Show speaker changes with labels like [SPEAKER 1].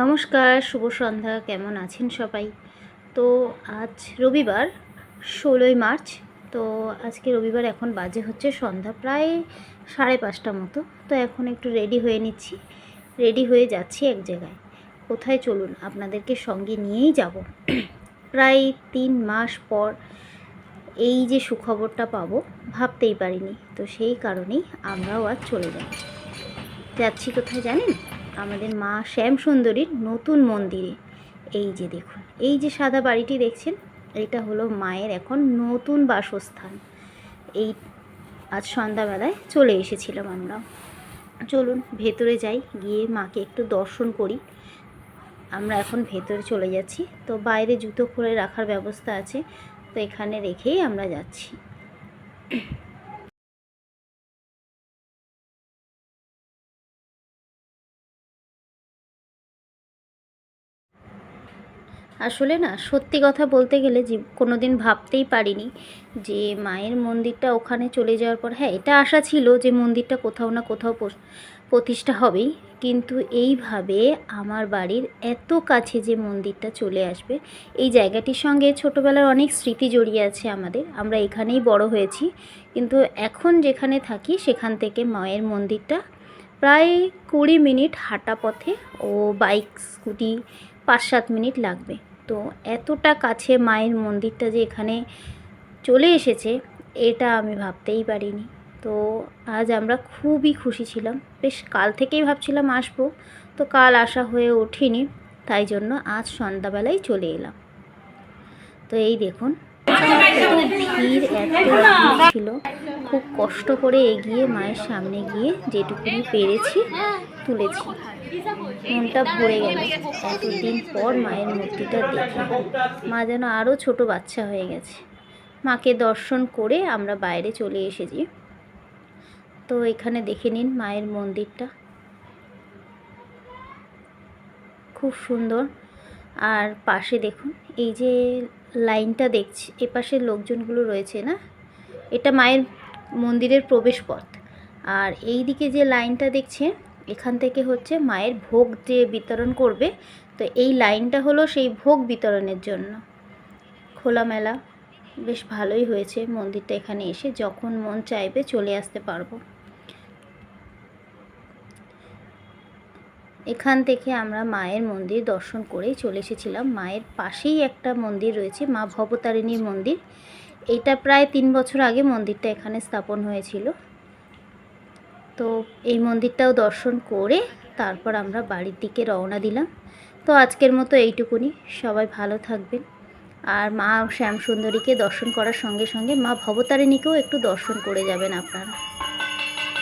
[SPEAKER 1] নমস্কার, শুভ সন্ধ্যা, কেমন আছেন সবাই? তো আজ রবিবার, ষোলোই মার্চ, তো আজকে রবিবার এখন বাজে হচ্ছে সন্ধ্যা, প্রায় সাড়ে পাঁচটা মতো। তো এখন একটু রেডি হয়ে নিচ্ছি। রেডি হয়ে যাচ্ছি এক জায়গায়। কোথায় চলুন, আপনাদেরকে সঙ্গে নিয়েই যাব। প্রায় তিন মাস পর এই যে সুখবরটা পাবো, ভাবতেই পারিনি। তো সেই কারণেই আমরাও আজ চলে যাব যাচ্ছি কোথায় জানেন? আমাদের মা শ্যাম সুন্দরীর নতুন মন্দিরে। এই যে দেখুন, এই যে সাদা বাড়িটি দেখছেন, এটা হলো মায়ের এখন নতুন বাসস্থান। এই আজ সন্ধ্যাবেলায় চলে এসেছিলাম আমরা। চলুন, ভেতরে যাই, গিয়ে মাকে একটু দর্শন করি। আমরা এখন ভেতরে চলে যাচ্ছি। তো বাইরে জুতো খুলে রাখার ব্যবস্থা আছে। তো এখানে রেখেই আমরা যাচ্ছি। আসলে না, সত্যি কথা বলতে গেলে যে কোনো দিন ভাবতেই পারিনি যে মায়ের মন্দিরটা ওখানে চলে যাওয়ার পর হ্যাঁ এটা আশা ছিল যে মন্দিরটা কোথাও না কোথাও প্রতিষ্ঠা হবেই। কিন্তু এইভাবে আমার বাড়ির এত কাছে যে মন্দিরটা চলে আসবে, এই জায়গাটির সঙ্গে ছোটোবেলার অনেক স্মৃতি জড়িয়ে আছে আমাদের। আমরা এখানেই বড় হয়েছি। কিন্তু এখন যেখানে থাকি, সেখান থেকে মায়ের মন্দিরটা প্রায় কুড়ি মিনিট হাঁটা পথে ও বাইক, স্কুটি পাঁচ সাত মিনিট লাগবে। তো এতটা কাছে মায়ের মন্দিরটা যে এখানে চলে এসেছে, এটা আমি ভাবতেই পারিনি। তো আজ আমরা খুবই খুশি ছিলাম। বেশ কাল থেকেই ভাবছিলাম আসব, তো কাল আসা হয়ে ওঠিনি, তাই জন্য আজ সন্ধ্যাবেলায় চলে এলাম। তো এই দেখুন ভিড় এত ছিল। খুব কষ্ট করে এগিয়ে মায়ের সামনে গিয়ে যেটুকুনি পেরেছি তুলেছি। মনটা ভরে গেল। এতদিন পর মায়ের মূর্তিটা দেখে মা যেন আরও ছোট বাচ্চা হয়ে গেছে। মাকে দর্শন করে আমরা বাইরে চলে এসেছি। তো এখানে দেখে নিন মায়ের মন্দিরটা। খুব সুন্দর। আর পাশে দেখুন, এই যে লাইনটা দেখছি, এ পাশে লোকজনগুলো রয়েছে না? এটা মায়ের মন্দিরের প্রবেশ পথ আর এই দিকে যে লাইনটা দেখছে, এখান থেকে হচ্ছে মায়ের ভোগ যে বিতরণ করবে, তো এই লাইনটা হলো সেই ভোগ বিতরণের জন্য। খোলামেলা, বেশ ভালোই হয়েছে মন্দিরটা এখানে এসে, যখন মন চাইবে চলে আসতে পারব। এখান থেকে আমরা মায়ের মন্দির দর্শন করেই চলে এসেছিলাম। মায়ের পাশেই একটা মন্দির রয়েছে, মা ভবতারিণীর মন্দির। এটা প্রায় তিন বছর আগে মন্দিরটা এখানে স্থাপন হয়েছিল। তো এই মন্দিরটাও দর্শন করে তারপর আমরা বাড়ির দিকে রওনা দিলাম। তো আজকের মতো এইটুকুনি। সবাই ভালো থাকবেন। আর মা শ্যাম সুন্দরীকে দর্শন করার সঙ্গে সঙ্গে মা ভবতারিণীকেও একটু দর্শন করে যাবেন আপনারা।